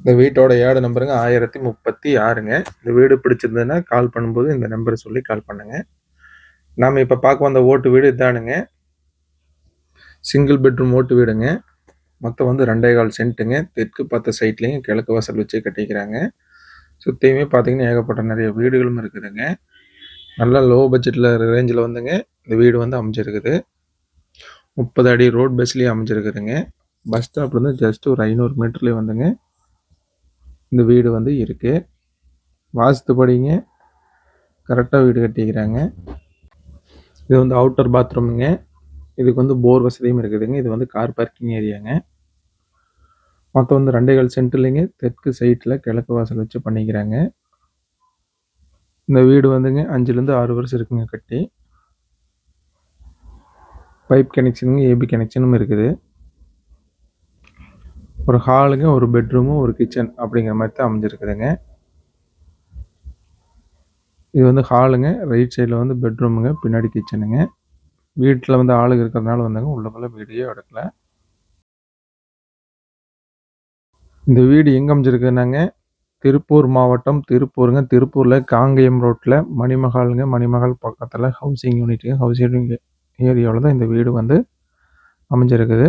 இந்த வீட்டோட ஏடு நம்பருங்க ஆயிரத்தி முப்பத்தி ஆறுங்க. இந்த வீடு பிடிச்சிருந்ததுன்னா கால் பண்ணும்போது இந்த நம்பரை சொல்லி கால் பண்ணுங்க. நாம் இப்போ பார்க்க வந்த ஓட்டு வீடு இதானுங்க. சிங்கிள் பெட்ரூம் ஓட்டு வீடுங்க. மொத்தம் வந்து ரெண்டே கால் சென்ட்டுங்க. தெற்கு பார்த்த சைட்லேயும் கிழக்கு வாசல் வச்சு கட்டிக்கிறாங்க. சுற்றியுமே பார்த்தீங்கன்னா ஏகப்பட்ட நிறைய வீடுகளும் இருக்குதுங்க. நல்லா லோ பட்ஜெட்டில் ரேஞ்சில் வந்துங்க இந்த வீடு வந்து அமைஞ்சிருக்குது. முப்பது அடி ரோட் பஸ்லேயே அமைஞ்சிருக்குதுங்க. பஸ் ஸ்டாப்லேருந்து ஜஸ்ட் ஒரு ஐநூறு மீட்டர்லேயே வந்துங்க. இந்த வீடு வந்து இருக்குது வாஸ்துபடிங்க கரெக்டாக வீடு கட்டிக்கிறாங்க. இது வந்து அவுட்டர் பாத்ரூமுங்க இதுக்கு வந்து போர் வசதியும் இருக்குதுங்க. இது வந்து கார் பார்க்கிங் ஏரியாங்க மொத்தம் வந்து ரெண்டே கால் சென்ட்லேங்க தெற்கு சைட்டில் கிழக்கு வாசல் வச்சு பண்ணிக்கிறாங்க. இந்த வீடு வந்துங்க அஞ்சுலேருந்து ஆறு வருஷம் இருக்குங்க கட்டி. பைப் கனெக்ஷனுங்க ஏபி கனெக்ஷனும் இருக்குது. ஒரு ஹாலுங்க ஒரு பெட்ரூமும் ஒரு கிச்சன் அப்படிங்கிற மாதிரி தான் அமைஞ்சிருக்குதுங்க. இது வந்து ஹாலுங்க ரைட் சைடில் வந்து பெட்ரூமுங்க பின்னாடி கிச்சனுங்க. வீட்டில் வந்து ஆளுங்க இருக்கிறதுனால வந்தாங்க உள்ளக்குள்ள வீடியோ எடுக்கல. இந்த வீடு எங்கே அமைஞ்சிருக்குன்னாங்க திருப்பூர் மாவட்டம் திருப்பூருங்க திருப்பூரில் காங்கேயம் ரோட்டில் மணிமகாலுங்க மணிமகால் பக்கத்தில் ஹவுசிங் யூனிட்டுங்க ஹவுசிங் ஏரியாவில் தான் இந்த வீடு வந்து அமைஞ்சிருக்குது.